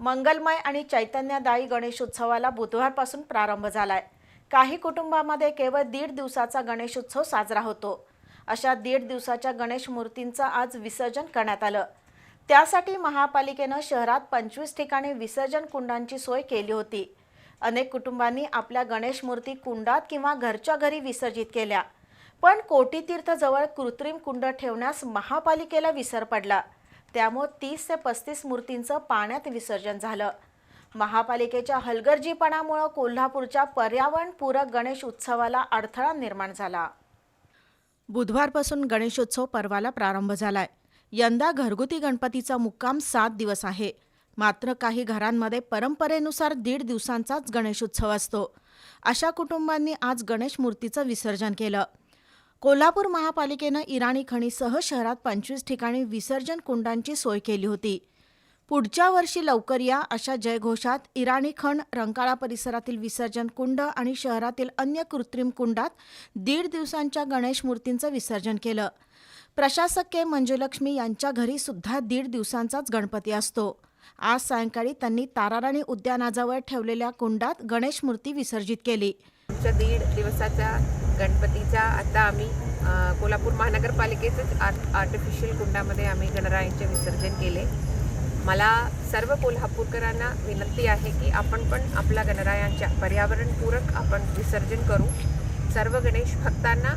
मंगलमय आणि चैतन्यदायी गणेशोत्सवाला बुधवारपासून प्रारंभ झालाय. काही कुटुंबामध्ये केवळ दीड दिवसाचा गणेशोत्सव साजरा होतो. अशा दीड दिवसाच्या गणेश मूर्तींचं आज विसर्जन करण्यात आलं. त्यासाठी महापालिकेनं शहरात पंचवीस ठिकाणी विसर्जन कुंडांची सोय केली होती. अनेक कुटुंबांनी आपल्या गणेश मूर्ती कुंडात किंवा घरच्या घरी विसर्जित केल्या. पण कोटीतीर्थजवळ कृत्रिम कुंड ठेवण्यास महापालिकेला विसर पडला. त्यामुळे तीस ते पस्तीस मूर्तींचं पाण्यात विसर्जन झालं. महापालिकेच्या हलगर्जीपणामुळं कोल्हापूरच्या पर्यावरणपूरक गणेश उत्सवाला अडथळा निर्माण झाला. बुधवारपासून गणेशोत्सव पर्वाला प्रारंभ झालाय. यंदा घरगुती गणपतीचा मुक्काम सात दिवस आहे. मात्र काही घरांमध्ये परंपरेनुसार दीड दिवसांचाच गणेशोत्सव असतो. अशा कुटुंबांनी आज गणेश मूर्तीचं विसर्जन केलं. कोल्हापूर महापालिकेनं इराणी खणीसह शहरात पंचवीस ठिकाणी विसर्जन कुंडांची सोय केली होती. पुढच्या वर्षी लवकर या अशा जयघोषात इराणी खण रंकाळा परिसरातील विसर्जन कुंड आणि शहरातील अन्य कृत्रिम कुंडात दीड दिवसांच्या गणेश मूर्तींचं विसर्जन केलं. प्रशासक के. मंजुलक्ष्मी यांच्या घरी सुद्धा दीड दिवसांचाच गणपती असतो. आज सायंकाळी त्यांनी ताराराणी उद्यानाजवळ ठेवलेल्या कुंडात गणेश मूर्ती विसर्जित केली. आमच्या दीड दिवसाच्या गणपतीच्या आता आम्ही कोल्हापूर महानगरपालिकेचंच आर्ट आर्टिफिशियल कुंडामध्ये आम्ही गणरायांचे विसर्जन केले. मला सर्व कोल्हापूरकरांना विनंती आहे की आपण पण आपल्या गणरायांच्या पर्यावरणपूरक आपण विसर्जन करू. सर्व गणेश भक्तांना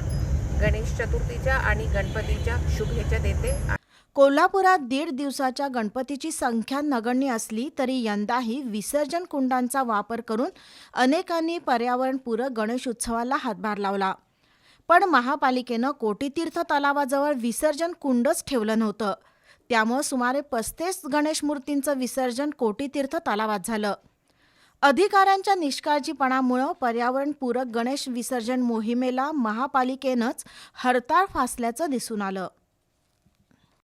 गणेश चतुर्थीच्या आणि गणपतीच्या शुभेच्छा देते. कोल्हापुरात दीड दिवसाच्या गणपतीची संख्या नगण्य असली तरी यंदाही विसर्जन कुंडांचा वापर करून अनेकांनी पर्यावरणपूरक गणेश उत्सवाला हातभार लावला. पण महापालिकेनं कोटीतीर्थ तलावाजवळ विसर्जन कुंडच ठेवलं नव्हतं. त्यामुळं सुमारे पस्तीस गणेश मूर्तींचं विसर्जन कोटीतीर्थ तलावात झालं. अधिकाऱ्यांच्या निष्काळजीपणामुळं पर्यावरणपूरक गणेश विसर्जन मोहिमेला महापालिकेनंच हरताळ फासल्याचं दिसून आलं.